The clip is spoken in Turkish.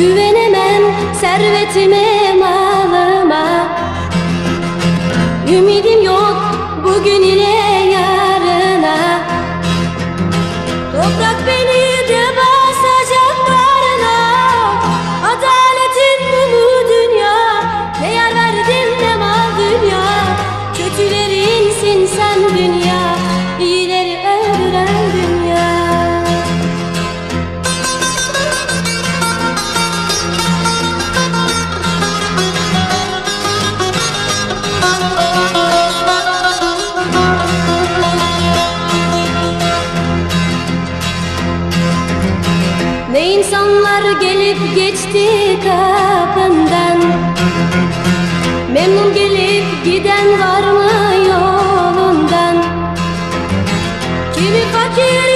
Güvenemem servetime malıma. Ümidim yok bugün ile Ne insanlar gelip geçti kapından Memnun gelip giden var mı yolundan? Kimi fakir